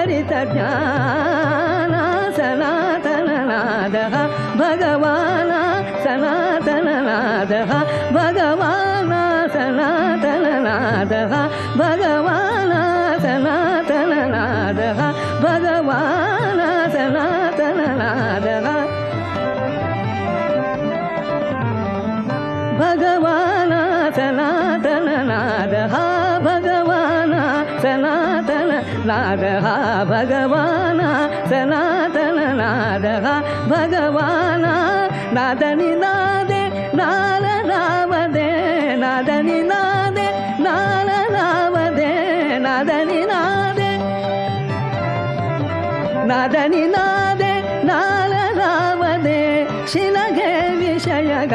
హరిత సనాతన నాద భగవాన సనాతన నాద భగవాన సనాతన నాద భగవాన్ நாதகா பகவானா சனாதன நாதகா பகவானா நாதனி நாதே நாலனாவதே நாதனி நாதே நாலனாவதே நாதனி நாதே நாதனி நாதே நாலனாவதே ಶಿಲಗೆ ವಿಷಯಗ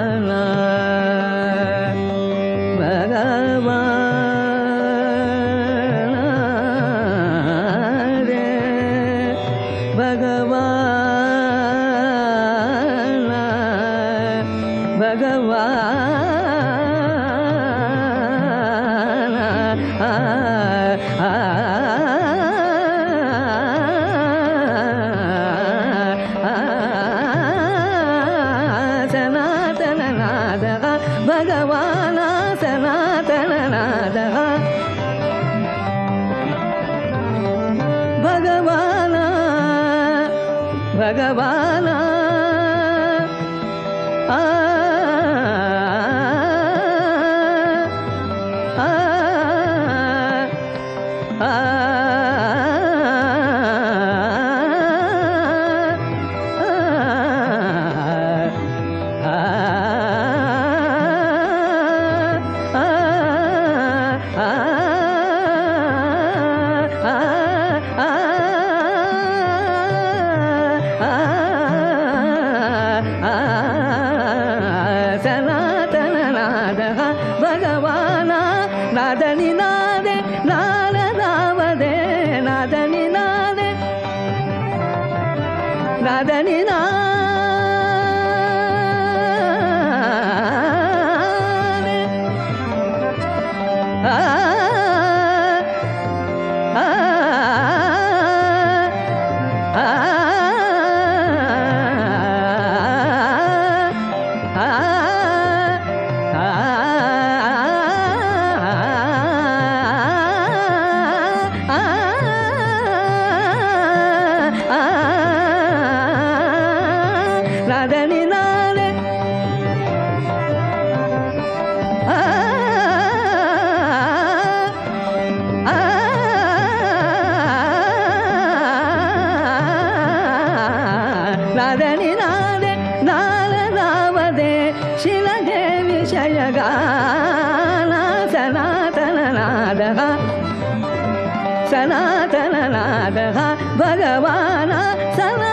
ah. சனாதன நாதகா பகவானா சனா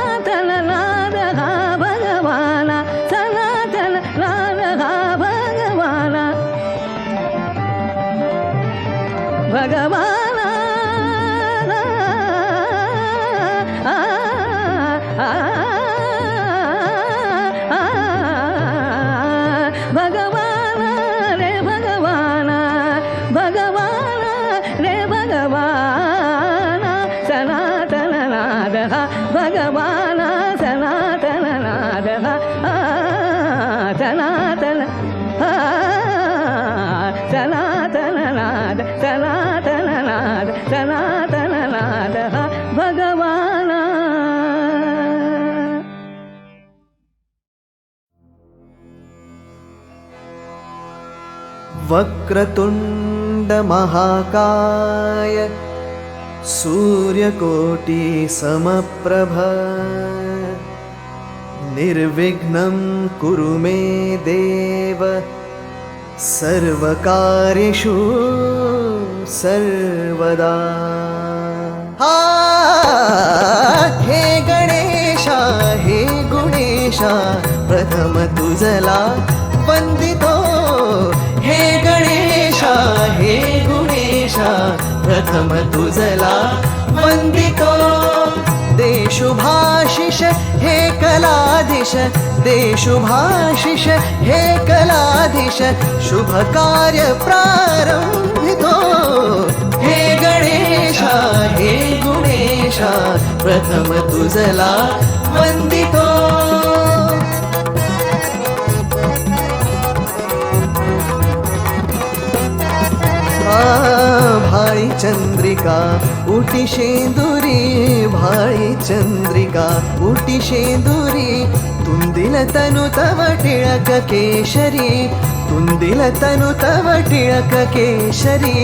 वक्रतुण्डमहाकाय सूर्यकोटिसमप्रभ निर्विघ्नं कुरु मे देव। सर्वकार्येषु सर्वदा। हा हे गणेशा हे गुणेशा प्रथम तुझला वन्दितो। हे हे गुणेशा प्रथम तुझला वन्दितो। देशुभाशिष हे कलाधीश देशुभाशिष हे कलाधीश शुभकार्य प्रारंभितो हे गणेशा हे गुणेशा प्रथम तुझला वन्दितो भाई चन्द्रिका ऊटि शेन्दूरि भाई चन्द्रिका ऊटि तुन्दिल तनु तव टिळक केशरी तुन्दिल तनु तव टिळक केशरी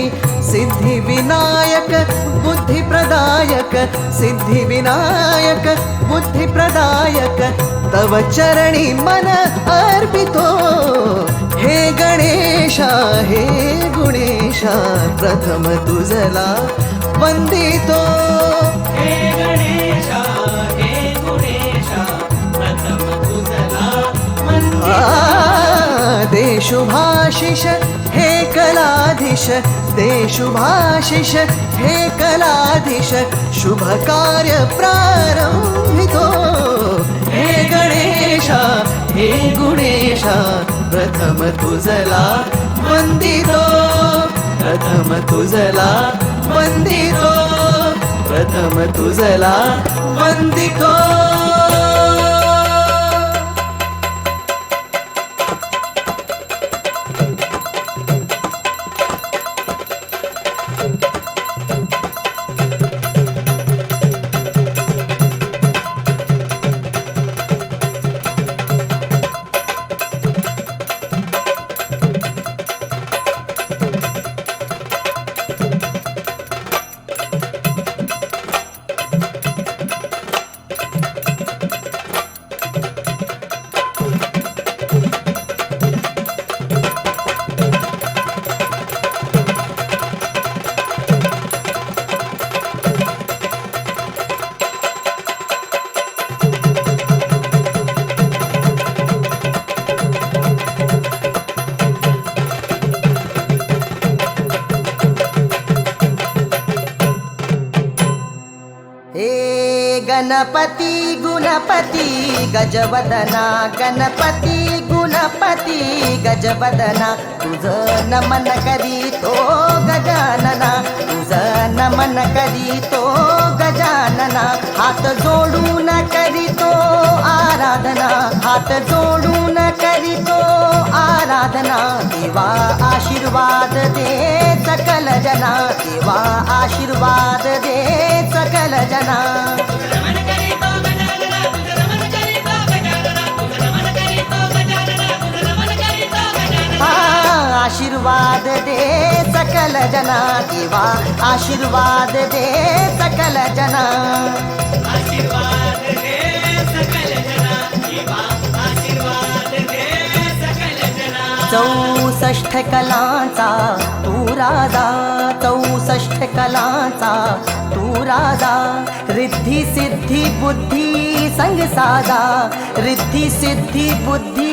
सिद्धिविनायक बुद्धिप्रदायक सिद्धिविनायक बुद्धिप्रदायक तव चरणि मन अर्पितो हे गणेश हे गुणेशा प्रथम तुझला वंदितो. देशुभाशिष हे कलाधीश. देशुभाशिष हे कलाधीश. शुभ कार्य प्रारंभितो. हे गणेशा हे गुणेशा प्रथम तुझला वंदितो. प्रथम तुझला बंदितो प्रथम तुझला बंदितो గణపతి గుణపతి గజవదనా గణపతి गणपती गजबदना तुझं नमन करीतो गजानना तुझं नमन करीतो गजानना हात जोडून करीतो आराधना हात जोडून करीतो आराधना देवा आशीर्वाद दे सकल जना देवा आशीर्वाद दे सकल जना. आशीर्वाद दे सकल जना देवा आशीर्वाद दे सकल जना. चौसष्ट कलांचा तू राजा चौसष्ट कलांचा तू राजा. रिद्धी सिद्धी बुद्धी संग साजा रिद्धी सिद्धी बुद्धी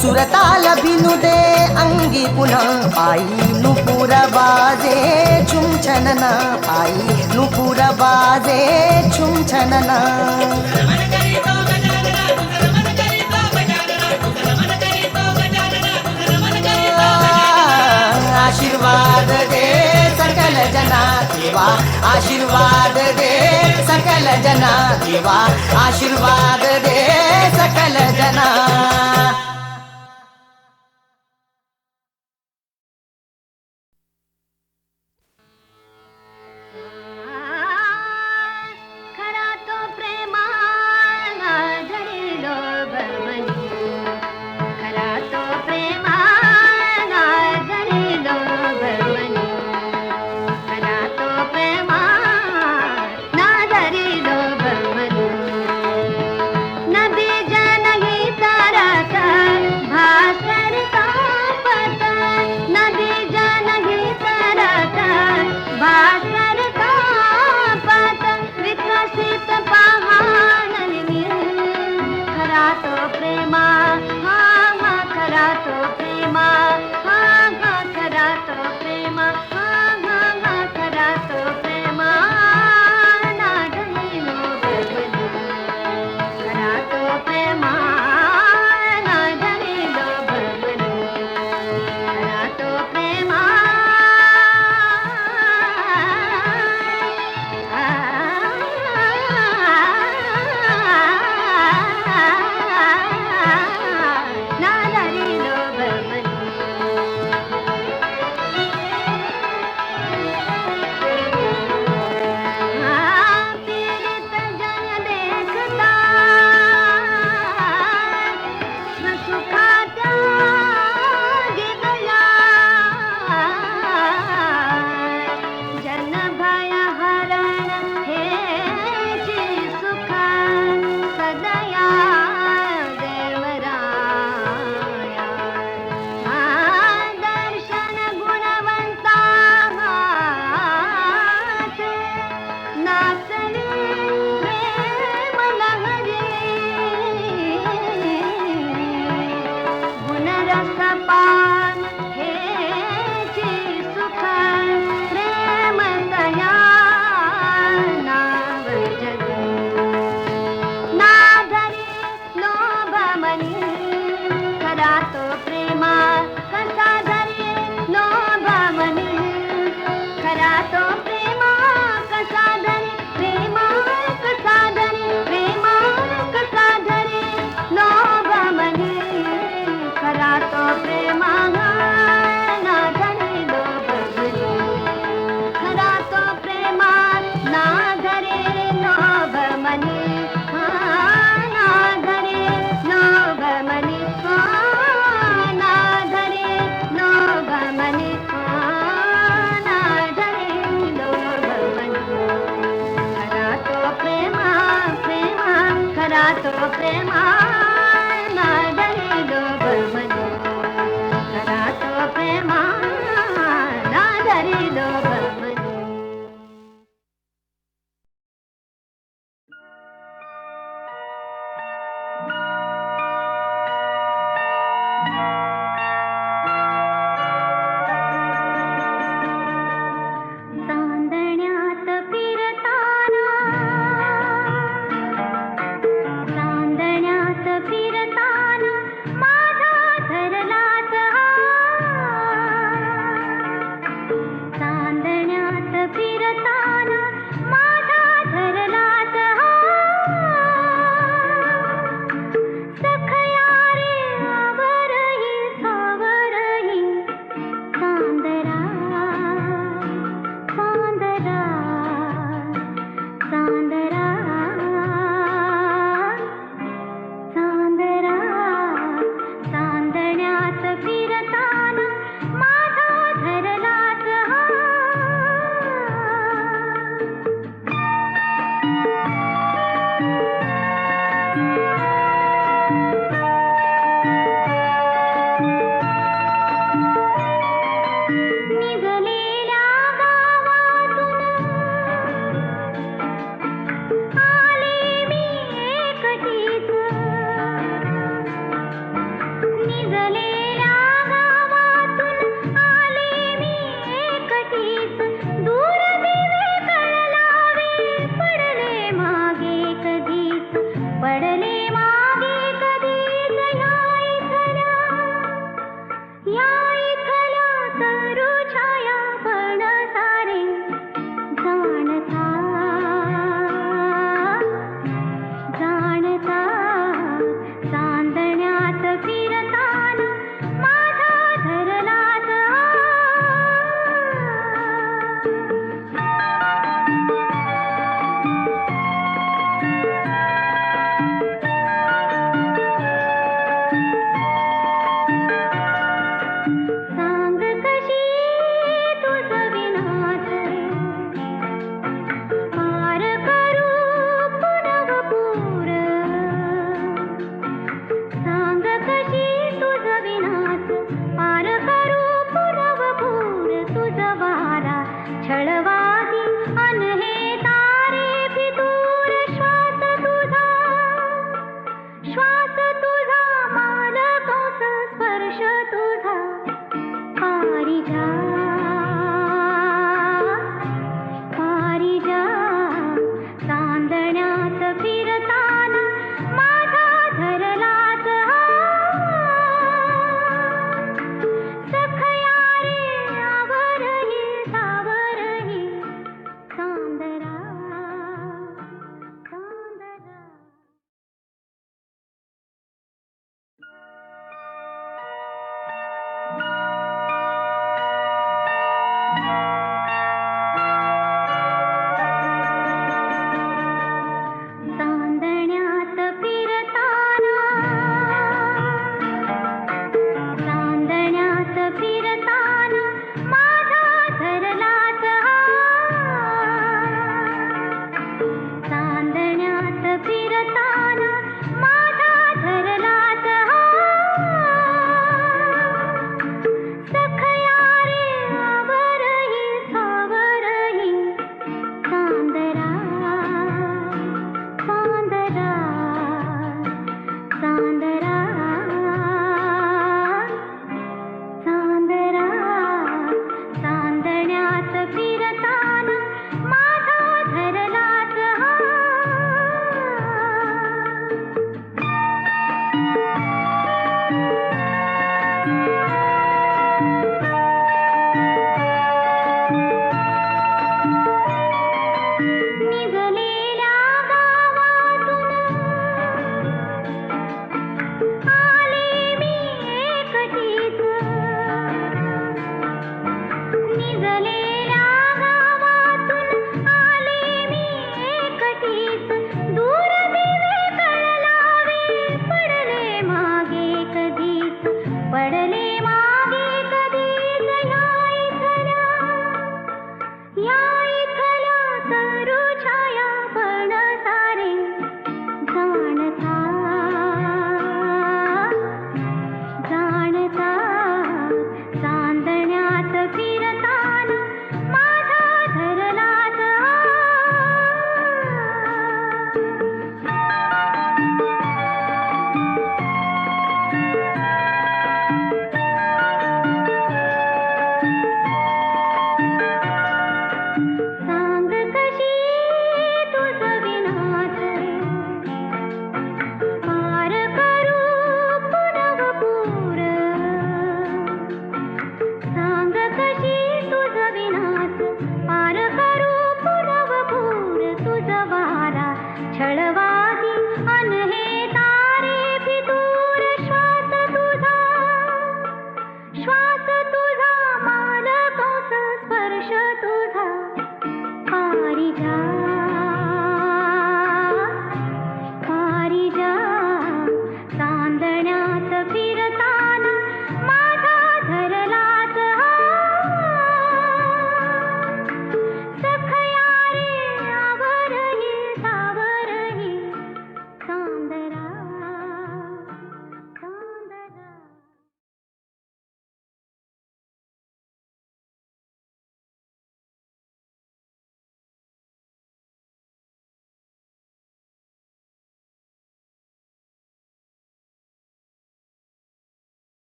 ಸುರತಾಲ ಬಿನುದೆ ಅಂಗಿ ಪುನಃ ಪಾಯಿ ನುಪುರ ಬಾಜೆ ಚುಂಚನನ ಪಾಯಿ ನುಪುರ ಬಾಜೆ ಚುಂಚನನ ಆಶೀರ್ವಾದ ದೇ ಸಕಲ ಜನ ದೇವಾ ಆಶೀರ್ವಾದ ದೇ ಸಕಲ ಜನ ದೇವಾ ಆಶೀರ್ವಾದ ದೇ ಸಕಲ ಜನ